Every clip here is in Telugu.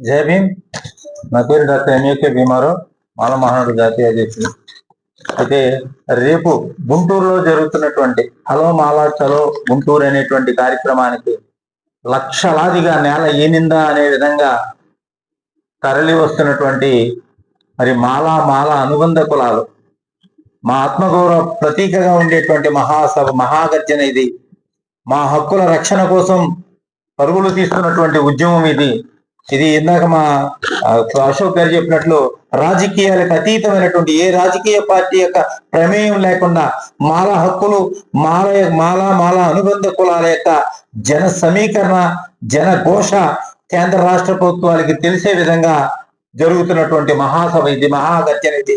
జై భీమ్. నా పేరు doctor M A K Bhimarao. Mala Mahanadu జాతీయ అధ్యక్షుడు. అయితే రేపు గుంటూరులో జరుగుతున్నటువంటి హలో మాలా చలో గుంటూరు అనేటువంటి కార్యక్రమానికి లక్షలాదిగా నేల ఈనిందా అనే విధంగా తరలి వస్తున్నటువంటి మరి మాలా మాల అనుబంధ కులాలు మా ఆత్మగౌరవ ప్రతీకగా ఉండేటువంటి మహాసభ మహాగర్జన ఇది. మా హక్కుల రక్షణ కోసం పరుగులు తీస్తున్నటువంటి ఉద్యమం ఇది. ఇది ఇందాక మా అశోక్ గారు చెప్పినట్లు రాజకీయాలకు అతీతమైనటువంటి ఏ రాజకీయ పార్టీ యొక్క ప్రమేయం లేకుండా మాల హక్కులు మాల మాల మాల అనుబంధ కులాల యొక్క జన సమీకరణ జన ఘోష కేంద్ర రాష్ట్ర ప్రభుత్వాలకి తెలిసే విధంగా జరుగుతున్నటువంటి మహాసభ ఇది మహాగర్జన ఇది.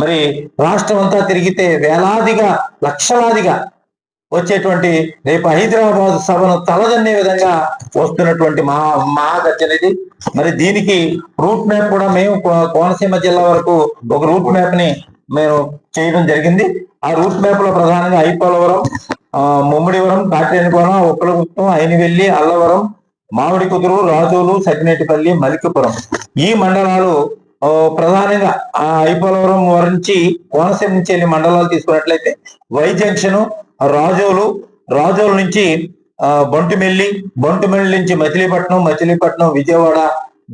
మరి రాష్ట్రం అంతా తిరిగితే వేలాదిగా లక్షలాదిగా వచ్చేటువంటి రేపు హైదరాబాద్ సభను తలదన్నే విధంగా వస్తున్నటువంటి మహా మహాగర్జన ఇది మరి దీనికి రూట్ మ్యాప్ కూడా మేము కో- కోనసీమ జిల్లా వరకు ఒక రూట్ మ్యాప్ని మేము చేయడం జరిగింది. ఆ రూట్ మ్యాప్లో ప్రధానంగా ఐపోలవరం ఆ, ముమ్మిడివరం కాట్రేనికోన ఉప్పలగుప్తం అయినవెల్లి అల్లవరం మామిడి కుదురు రాజోలు సగ్నేటిపల్లి మలికపురం. ఈ మండలాలు ప్రధానంగా ఆ ఐపోలవరం వరించి కోనసీమ నుంచి వెళ్ళి మండలాలు తీసుకున్నట్లయితే వై జంక్షన్ రాజోలు రాజోల నుంచి ఆ, బొంటిమెల్లి బొంటిమెల్లి నుంచి మచిలీపట్నం మచిలీపట్నం విజయవాడ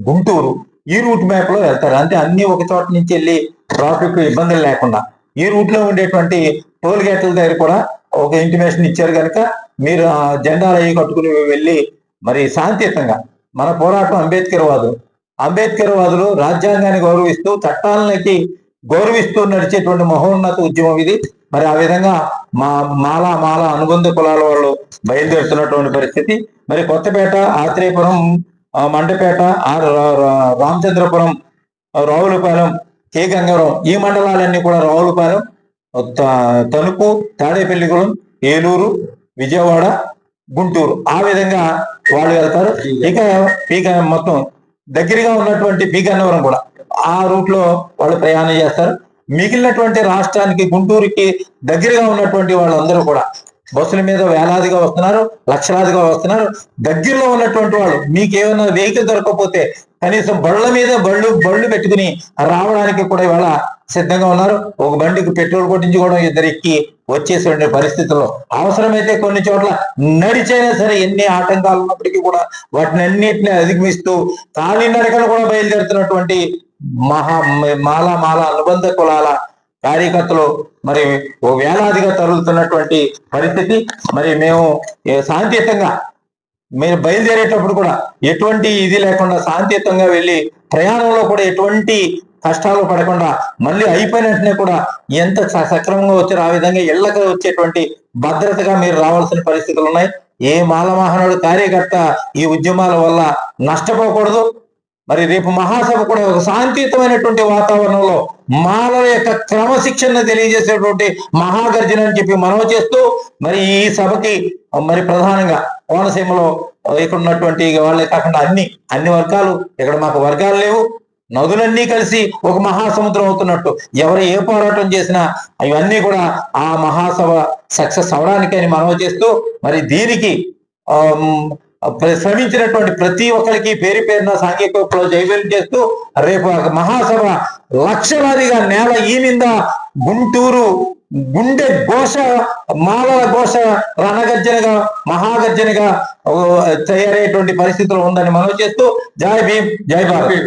గుంటూరు ఈ రూట్ మ్యాప్లో వెళ్తారు. అంటే అన్ని ఒక చోట నుంచి వెళ్ళి ట్రాఫిక్ ఇబ్బందులు లేకుండా. ఈ రూట్లో ఉండేటువంటి టోల్ గేట్ల దగ్గర కూడా ఒక ఇంటిమేషన్ ఇచ్చారు కనుక మీరు ఆ జెండాలు అవి కట్టుకుని వెళ్ళి మరి శాంతియుతంగా మన పోరాటం అంబేద్కర్ వాదులు. అంబేద్కర్ వాదులు రాజ్యాంగాన్ని గౌరవిస్తూ చట్టాలకి గౌరవిస్తూ నడిచేటువంటి మహోన్నత ఉద్యమం ఇది. మరి ఆ విధంగా మా మాల మాల అనుబంధ కులాల వాళ్ళు బయలుదేరుతున్నటువంటి పరిస్థితి. మరి కొత్తపేట ఆత్రేయపురం మండపేట రామచంద్రపురం రావులపాలెం కే. గంగారం ఈ మండలాలన్నీ కూడా రావులపాలెం త- తణుకు తాడేపల్లిగూడెం ఏలూరు విజయవాడ గుంటూరు. ఆ విధంగా వాళ్ళు వెళ్తారు. ఇక పీక మొత్తం దగ్గరగా ఉన్నటువంటి పీగన్నవరం కూడా. ఆ రూట్లో వాళ్ళు ప్రయాణం చేస్తారు. మిగిలినటువంటి రాష్ట్రానికి గుంటూరుకి దగ్గరగా ఉన్నటువంటి వాళ్ళందరూ కూడా బస్సుల మీద వేలాదిగా వస్తున్నారు లక్షలాదిగా వస్తున్నారు. దగ్గరలో ఉన్నటువంటి వాళ్ళు మీకు ఏమైనా వెహికల్ దొరకకపోతే కనీసం బళ్ళ మీద బళ్ళు బళ్ళు పెట్టుకుని రావడానికి కూడా ఇవాళ సిద్ధంగా ఉన్నారు. ఒక బండికి పెట్రోల్ కొట్టించుకోవడం ఇద్దరు ఎక్కి వచ్చేసే పరిస్థితుల్లో అవసరమైతే కొన్ని చోట్ల నడిచైనా సరే ఎన్ని ఆటంకాలు ఉన్నప్పటికీ కూడా వాటిని అన్నిటిని అధిగమిస్తూ కాలినడకను కూడా బయలుదేరుతున్నటువంటి మహా మాల మాల అనుబంధ కులాల కార్యకర్తలు మరి ఓ వేలాదిగా తరులుతున్నటువంటి పరిస్థితి. మరి మేము శాంతియుతంగా మీరు బయలుదేరేటప్పుడు కూడా ఎటువంటి ఇది లేకుండా శాంతియుతంగా వెళ్ళి ప్రయాణంలో కూడా ఎటువంటి కష్టాలు పడకుండా మళ్ళీ అయిపోయిన వెంటనే కూడా ఎంత స- సక్రమంగా వచ్చారో ఆ విధంగా ఇళ్ళకి వచ్చేటువంటి భద్రతగా మీరు రావాల్సిన పరిస్థితులు ఉన్నాయి. ఏ మాలమహానుడు కార్యకర్త ఈ ఉద్యమాల వల్ల నష్టపోకూడదు. మరి రేపు మహాసభ కూడా ఒక శాంతియుతమైనటువంటి వాతావరణంలో మాలల యొక్క క్రమశిక్షణ తెలియజేసేటువంటి మహాగర్జన అని చెప్పి మనవి చేస్తూ మరి ఈ సభకి మరి ప్రధానంగా కోనసీమలో ఇక్కడ ఉన్నటువంటి వాళ్ళే కాకుండా అన్ని అన్ని వర్గాలు ఇక్కడ మాకు వర్గాలు లేవు. నదులన్నీ కలిసి ఒక మహాసముద్రం అవుతున్నట్టు. ఎవరు ఏ పోరాటం చేసినా ఇవన్నీ కూడా ఆ మహాసభ సక్సెస్ అవడానికి అని మనవి చేస్తూ మరి దీనికి శ్రమించినటువంటి ప్రతి ఒక్కరికి పేరు పేరున సాంఘిక విప్లవం జైవేలు చేస్తూ రేపు మహాసభ లక్షలాదిగా నేల ఈనింద గుంటూరు గుండె ఘోష మాలల ఘోష రణగర్జనగా మహాగర్జనగా తయారయ్యేటువంటి పరిస్థితులు ఉందని మనం చేస్తూ జై భీమ్ జై భారత్.